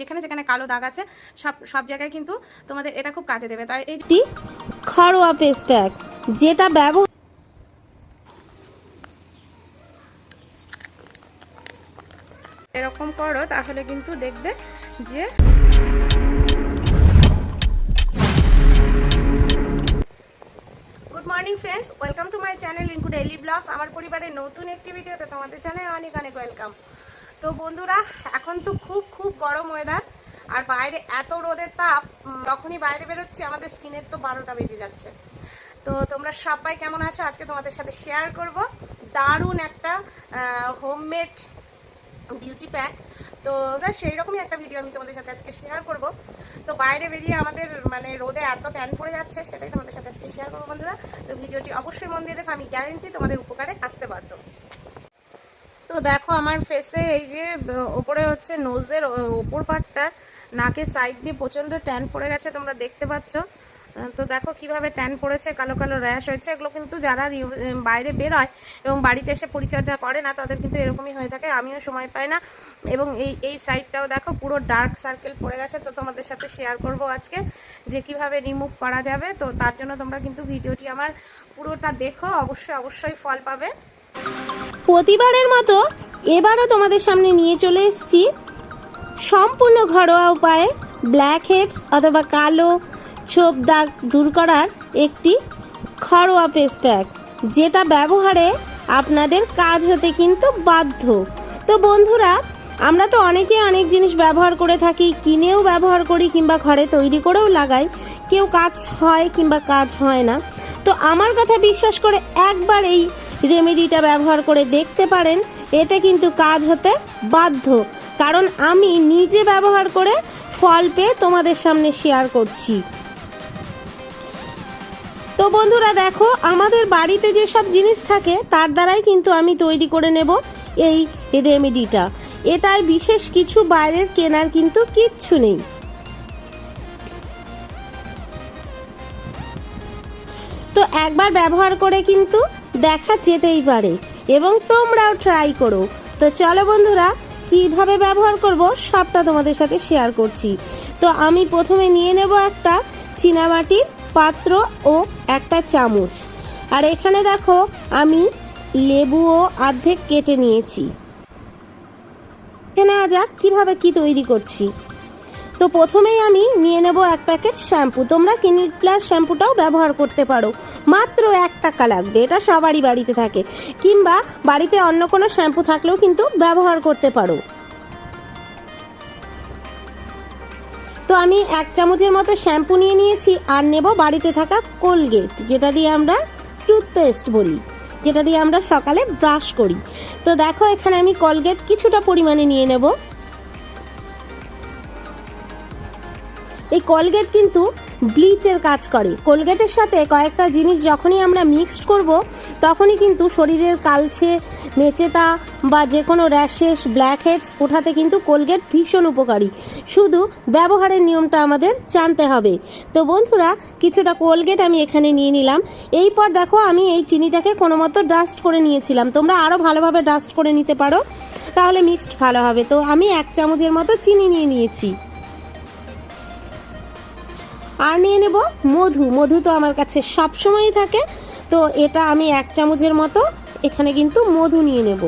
যেখানে যেখানে কালো দাগ আছে সব সব জায়গায় কিন্তু তোমাদের এটা খুব কাজে দেবে। তাই এই একটি ঘরোয়া ফেস প্যাক যেটা ব্যবহার এরকম করো তাহলে কিন্তু দেখবে যে good morning friends welcome to my channel ইনকু daily blogs আমার পরিবারের নতুন একটি ভিডিওতে তোমাদের জানাই অনেক অনেক ওয়েলকাম তো বন্ধুরা, এখন তো খুব খুব গরম ওয়েদার আর বাইরে এত রোদের তাপ যখনই বাইরে বেরোচ্ছি, আমাদের স্কিনের তো বারোটা বেজে যাচ্ছে। তো তোমরা সবাই কেমন আছো? আজকে তোমাদের সাথে শেয়ার করব। দারুণ একটা হোমমেড বিউটি প্যাক তো ওরা সেই রকমই একটা ভিডিও আমি তোমাদের সাথে আজকে শেয়ার করব। তো বাইরে বেরিয়ে আমাদের মানে রোদে এত ট্যান পড়ে যাচ্ছে, সেটাই তোমাদের সাথে আজকে শেয়ার করব বন্ধুরা। তো ভিডিওটি অবশ্যই মন দিয়ে দেখো, আমি গ্যারেন্টি তোমাদের উপকারে আসতে বাধ্য। তো দেখো আমার ফেসে এই যে ওপরে হচ্ছে নোজের ওপর পার্টটা নাকের সাইড দিয়ে প্রচণ্ড ট্যান পড়ে গেছে, তোমরা দেখতে পাচ্ছ। তো দেখো কীভাবে ট্যান পড়েছে, কালো কালো র্যাশ হয়েছে, এগুলো কিন্তু যারা বাইরে বেরোয় এবং বাড়িতে এসে পরিচর্যা করে না, তাদের কিন্তু এরকমই হয়ে থাকে, আমিও সময় পাই না। এবং এই এই সাইডটাও দেখো পুরো ডার্ক সার্কেল পড়ে গেছে, তো তোমাদের সাথে শেয়ার করব আজকে যে কীভাবে রিমুভ করা যাবে। তো তার জন্য তোমরা কিন্তু ভিডিওটি আমার পুরোটা দেখো, অবশ্যই অবশ্যই ফল পাবে। প্রতিবারের মতো এবারও তোমাদের সামনে নিয়ে চলে এসেছি। সম্পূর্ণ ঘরোয়া উপায়ে ব্ল্যাক হেডস অথবা কালো ছোপ দাগ দূর করার একটি ঘরোয়া ফেস প্যাক যেটা ব্যবহারে আপনাদের কাজ হতে কিন্তু বাধ্য। তো বন্ধুরা, আমরা তো অনেকে অনেক জিনিস ব্যবহার করে থাকি, কিনেও ব্যবহার করি কিংবা ঘরে তৈরি করেও লাগাই। কেউ কাজ হয় কিংবা কাজ হয় না। তো আমার কথা বিশ্বাস করে একবার এই রেমেডিটা ব্যবহার করে দেখতে পারেন, এতে কিন্তু কাজ হতে বাধ্য। কারণ আমি নিজে ব্যবহার করে ফল পেয়ে তোমাদের সামনে শেয়ার করছি। তো বন্ধুরা দেখো, আমাদের বাড়িতে যেসব জিনিস থাকে, তার দ্বারাই কিন্তু আমি তৈরি করে নেব এই রেমেডিটা এটাই বিশেষ কিছু বাইরের কেনার কিন্তু কিচ্ছু নেই। তো একবার ব্যবহার করে কিন্তু দেখা যেতেই পারে। এবং তোমরাও ট্রাই করো। তো চলো বন্ধুরা, কীভাবে ব্যবহার করব সবটা তোমাদের সাথে শেয়ার করছি। তো আমি প্রথমে নিয়ে নেব একটা চীনামাটির পাত্র ও একটা চামচ। আর এখানে দেখো, আমি লেবুও অর্ধেক কেটে নিয়েছি। এখানে যাক কীভাবে কি তৈরি করছি? তো প্রথমেই আমি নিয়ে নেব এক প্যাকেট শ্যাম্পু। তোমরা ক্লিনিক প্লাস শ্যাম্পুটাও ব্যবহার করতে পারো। মাত্র এক টাকা লাগবে। এটা সবারই বাড়িতে থাকে। কিংবা বাড়িতে অন্য কোনো শ্যাম্পু থাকলেও কিন্তু ব্যবহার করতে পারো। তো আমি এক চামচের মতো শ্যাম্পু নিয়ে নিয়েছি আর নেব বাড়িতে থাকা কোলগেট, যেটা দিয়ে আমরা টুথপেস্ট বলি, যেটা দিয়ে আমরা সকালে ব্রাশ করি। তো দেখো, এখানে আমি কলগেট কিছুটা পরিমাণে নিয়ে নেব। এই কোলগেট কিন্তু ব্লিচের কাজ করে। কোলগেটের সাথে কয়েকটা জিনিস যখনই আমরা মিক্সড করব, তখনই কিন্তু শরীরের কালছে মেচেতা বা যে কোনো র্যাশেস ব্ল্যাক হেডস ওঠাতে কিন্তু কোলগেট ভীষণ উপকারী। শুধু ব্যবহারের নিয়মটা আমাদের জানতে হবে। তো বন্ধুরা, কিছুটা কোলগেট আমি এখানে নিয়ে নিলাম। এই পর দেখো আমি এই চিনিটাকে কোনো মতো ডাস্ট করে নিয়েছিলাম। তোমরা আরও ভালোভাবে ডাস্ট করে নিতে পারো। তাহলে মিক্সড ভালো হবে। তো আমি এক চামচের মতো চিনি নিয়ে নিয়েছি। আর নিয়ে নেব মধু। মধু তো আমার কাছে সব সময়ই থাকে। তো এটা আমি এক চামচের মতো এখানে কিন্তু মধু নিয়ে নেব।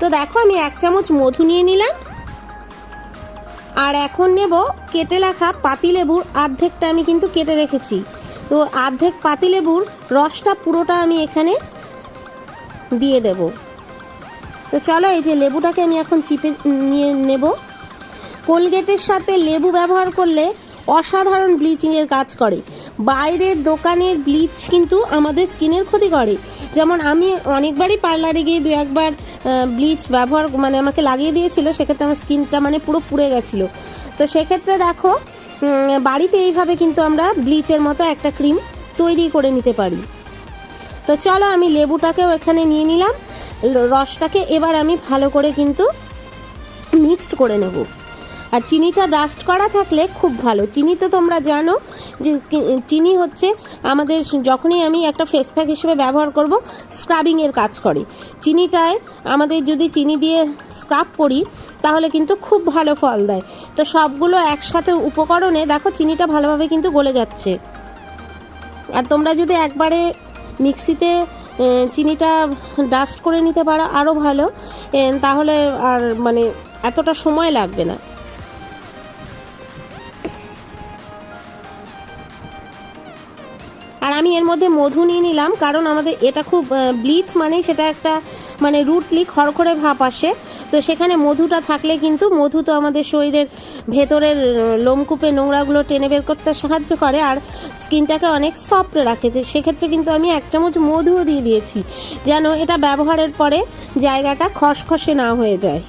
তো দেখো আমি এক চামচ মধু নিয়ে নিলাম। আর এখন নেব কেটে রাখা পাতিলেবুর অর্ধেকটা আমি কিন্তু কেটে রেখেছি। তো অর্ধেক পাতিলেবুর রসটা পুরোটা আমি এখানে দিয়ে দেবো। তো চলো এই যে লেবুটাকে আমি এখন চিপে নিয়ে নেব। কোলগেটের সাথে লেবু ব্যবহার করলে অসাধারণ ব্লিচিংয়ের কাজ করে। বাইরের দোকানের ব্লিচ কিন্তু আমাদের স্কিনের ক্ষতি করে। যেমন আমি অনেকবারই পার্লারে গিয়ে দু একবার ব্লিচ ব্যবহার মানে আমাকে লাগিয়ে দিয়েছিল, সেক্ষেত্রে আমার স্কিনটা মানে পুরো পুড়ে গেছিল। তো সেক্ষেত্রে দেখো বাড়িতে এইভাবে কিন্তু আমরা ব্লিচের মতো একটা ক্রিম তৈরি করে নিতে পারি। তো চলো আমি লেবুটাকেও এখানে নিয়ে নিলাম। রসটাকে এবার আমি ভালো করে কিন্তু মিক্সড করে নেব। আর চিনিটা ডাস্ট করা থাকলে খুব ভালো। চিনি তো তোমরা জানো যে চিনি হচ্ছে আমাদের যখনই আমি একটা ফেস প্যাক হিসেবে ব্যবহার করব স্ক্রাবিংয়ের কাজ করে। চিনিটায় আমাদের যদি চিনি দিয়ে স্ক্রাব করি, তাহলে কিন্তু খুব ভালো ফল দেয়। তো সবগুলো একসাথে উপকরণে দেখো চিনিটা ভালোভাবে কিন্তু গলে যাচ্ছে। আর তোমরা যদি একবারে মিক্সিতে চিনিটা ডাস্ট করে নিতে পারো আরও ভালো। তাহলে আর মানে এতটা সময় লাগবে না। আর আমি এর মধ্যে মধু নিয়ে নিলাম, কারণ আমাদের এটা খুব ব্লিচ মানেই সেটা একটা মানে রুটলি খড়খড়ে ভাব আসে। তো সেখানে মধুটা থাকলে কিন্তু মধু তো আমাদের শরীরের ভেতরের লোমকূপে নোংরাগুলো টেনে বের করতে সাহায্য করে আর স্কিনটাকে অনেক সফট রাখে। সেক্ষেত্রে কিন্তু আমি এক চামচ মধুও দিয়ে দিয়েছি, যেন এটা ব্যবহারের পরে জায়গাটা খসখসে না হয়ে যায়।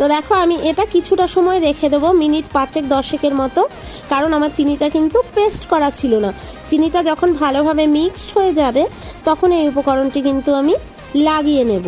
তো দেখো, আমি এটা কিছুটা সময় রেখে দেবো, মিনিট পাঁচেক, দশেকের মতো। কারণ আমার চিনিটা কিন্তু পেস্ট করা ছিল না। চিনিটা যখন ভালোভাবে মিক্সড হয়ে যাবে, তখন এই উপকরণটি কিন্তু আমি লাগিয়ে নেব।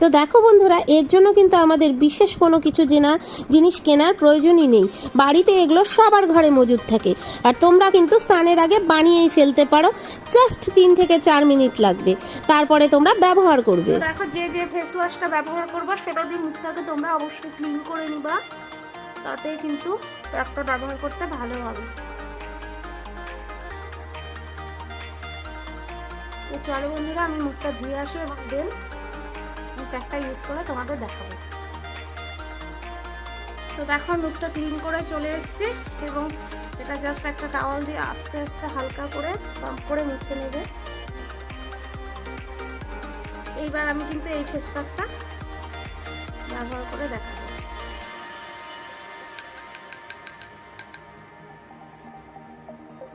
তো দেখো বন্ধুরা, এর জন্য কিন্তু আমাদের বিশেষ কোনো কিছু জেনা জিনিস কেনার প্রয়োজনই নেই। বাড়িতে এগুলো সবার ঘরে মজুদ থাকে। আর তোমরা কিন্তু স্নানের আগে বানিয়েই ফেলতে পারো, জাস্ট তিন থেকে চার মিনিট লাগবে। তারপরে তোমরা ব্যবহার করবে। দেখো, যে যে ফেস ওয়াশটা ব্যবহার করব, সেটা দিয়ে মুখটাকে তোমরা অবশ্যই ক্লিন করে নিবা। তাতে কিন্তু একটা ব্যবহার করতে ভালো হবে। তো চলো বন্ধুরা, আমি মুখটা ধুয়ে আসি এবং দেন প্যাকটা ইউজ করে তোমাদের দেখাবো। তো দেখো মুখটা ক্লিন করে চলে এসেছি এবং এটা জাস্ট একটা টাওয়াল দিয়ে আস্তে আস্তে হালকা করে পাম্প করে মুছে নেবে। এইবার আমি কিন্তু এই ফেস প্যাকটা ব্যবহার করে দেখাবো।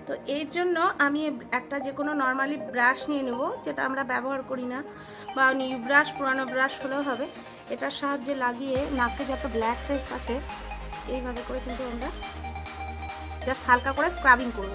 তো এর জন্য আমি একটা যে কোনো নর্মালি ব্রাশ নিয়ে নেব, যেটা আমরা ব্যবহার করি না। বা নিউ ব্রাশ, পুরানো ব্রাশ হলেও হবে। এটার সাহায্যে লাগিয়ে নাকে যত ব্ল্যাক সাইজ আছে, এইভাবে করে কিন্তু আমরা জাস্ট হালকা করে স্ক্রাবিং করব।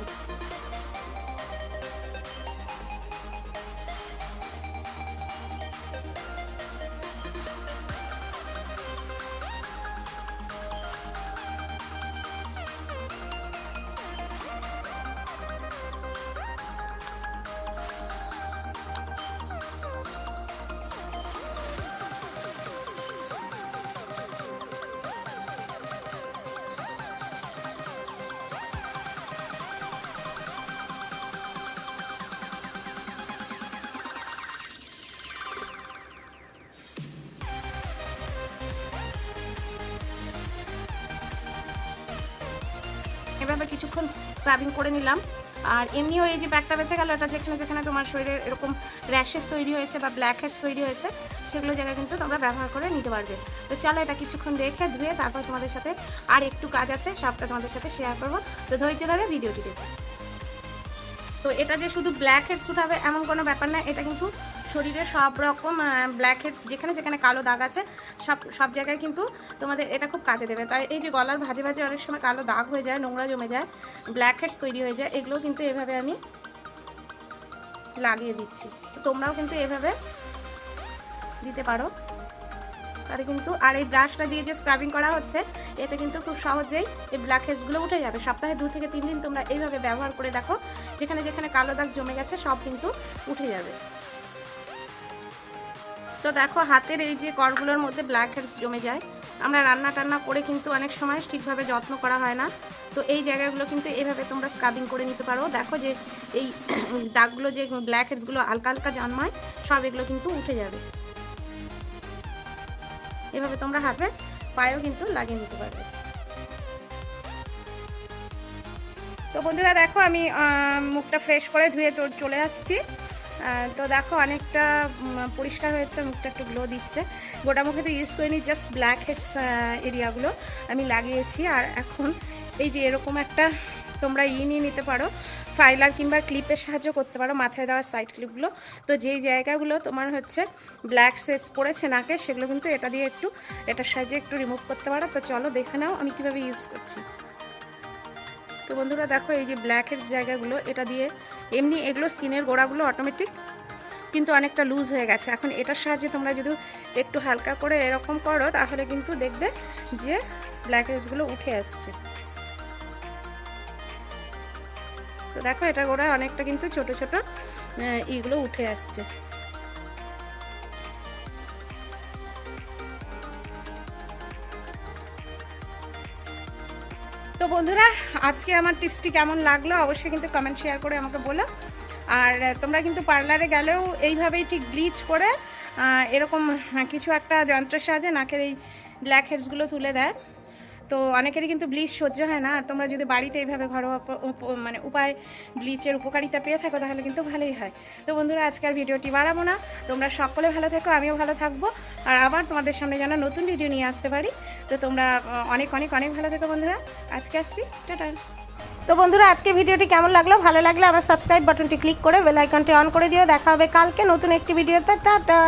এভাবে কিছুক্ষণ স্ক্রাবিং করে নিলাম। আর এমনিও এই যে ব্যাগটা বেঁচে গেল, এটা যেখানে যেখানে তোমার শরীরে এরকম র্যাশেস তৈরি হয়েছে বা ব্ল্যাক হেডস তৈরি হয়েছে, সেগুলো জায়গায় কিন্তু তোমরা ব্যবহার করে নিতে পারবে। তো চলো এটা কিছুক্ষণ দেখে ধুয়ে তারপর তোমাদের সাথে আর একটু কাজ আছে, সবটা তোমাদের সাথে শেয়ার করব। তো ধৈর্য ধরে ভিডিওটি দেখো। তো এটা যে শুধু ব্ল্যাক হেডস উঠাবে এমন কোনো ব্যাপার না, এটা কিন্তু শরীরে সব রকম ব্ল্যাক হেডস যেখানে যেখানে কালো দাগ আছে, সব সব জায়গায় কিন্তু তোমাদের এটা খুব কাজে দেবে। তাই এই যে গলার ভাজে ভাজে অনেক সময় কালো দাগ হয়ে যায়, নোংরা জমে যায় ব্ল্যাক হেডস তৈরি হয়ে যায়, এগুলো কিন্তু এভাবে আমি লাগিয়ে দিচ্ছি। তোমরাও কিন্তু এভাবে দিতে পারো। তাহলে কিন্তু, আর এই ব্রাশটা দিয়ে যে স্ক্রাবিং করা হচ্ছে, এতে কিন্তু খুব সহজেই এই ব্ল্যাক হেডসগুলো উঠে যাবে। সপ্তাহে দু থেকে তিন দিন তোমরা এইভাবে ব্যবহার করে দেখো, যেখানে যেখানে কালো দাগ জমে গেছে, সব কিন্তু উঠে যাবে। তো দেখো হাতের এই যে করগুলোর মধ্যে ব্ল্যাক হেডস জমে যায়। আমরা রান্না টান্না করে কিন্তু অনেক সময় ঠিকভাবে যত্ন করা হয় না। তো এই জায়গাগুলো কিন্তু এভাবে তোমরা স্ক্রাবিং করে নিতে পারো। দেখো যে এই দাগগুলো যে ব্ল্যাক হেডসগুলো হালকা হালকা জন্মায়, সব এগুলো কিন্তু উঠে যাবে। এভাবে তোমরা হাতে পায়েও কিন্তু লাগিয়ে নিতে পারবে। তো বন্ধুরা দেখো আমি মুখটা ফ্রেশ করে ধুয়ে চলে আসছি। তো দেখো অনেকটা পরিষ্কার হয়েছে, মুখটা একটু গ্লো দিচ্ছে। গোটা মুখে তো ইউজ করিনি জাস্ট ব্ল্যাক হেডস এরিয়াগুলো আমি লাগিয়েছি। আর এখন এই যে এরকম একটা তোমরা ই নিয়ে নিতে পারো ফাইলার কিংবা ক্লিপের সাহায্য করতে পারো মাথায় দেওয়া সাইড ক্লিপগুলো তো যেই জায়গাগুলো তোমার হচ্ছে ব্ল্যাক সেস পড়েছে নাকে, সেগুলো কিন্তু এটা দিয়ে একটু, এটার সাহায্যে একটু রিমুভ করতে পারো। তো চলো দেখে নাও আমি কীভাবে ইউজ করছি। তো বন্ধুরা দেখো এই যে ব্ল্যাকের জায়গাগুলো, এটা দিয়ে এমনি এগুলো স্কিনের গোড়াগুলো অটোমেটিক কিন্তু অনেকটা লুজ হয়ে গেছে। এখন এটার সাহায্যে তোমরা যদি একটু হালকা করে এরকম করো, তাহলে কিন্তু দেখবে যে ব্ল্যাক হেডসগুলো উঠে আসছে। তো দেখো এটা করে অনেকটা কিন্তু ছোট ছোট ইগুলো উঠে আসছে। তো বন্ধুরা, আজকে আমার টিপসটি কেমন লাগল অবশ্যই কিন্তু কমেন্ট শেয়ার করে আমাকে বলো। আর তোমরা কিন্তু পার্লারে গেলেও এইভাবেই ঠিক ব্লিচ করে এরকম কিছু একটা যন্ত্রের সাহায্যে নাকের এই ব্ল্যাক হেডসগুলো তুলে দেয়। তো অনেকেরই কিন্তু ব্লিচ সহ্য হয় না। আর তোমরা যদি বাড়িতে এইভাবে ঘরোয়া মানে উপায় ব্লিচের উপকারিতা পেয়ে থাকো, তাহলে কিন্তু ভালোই হয়। তো বন্ধুরা আজকের ভিডিওটি বাড়াবো না। তোমরা সকলে ভালো থেকো, আমিও ভালো থাকব। আর আবার তোমাদের সামনে যেন নতুন ভিডিও নিয়ে আসতে পারি। তো তোমরা অনেক অনেক অনেক ভালো থেকো বন্ধুরা। আজকে আসছি। টাটা। তো বন্ধুরা, আজকে ভিডিওটি কেমন লাগল? ভালো লাগলে আমার সাবস্ক্রাইব বাটনটি ক্লিক করে বেল আইকনটি অন করে দিও। দেখা হবে কালকে নতুন একটি ভিডিওতে টাটা।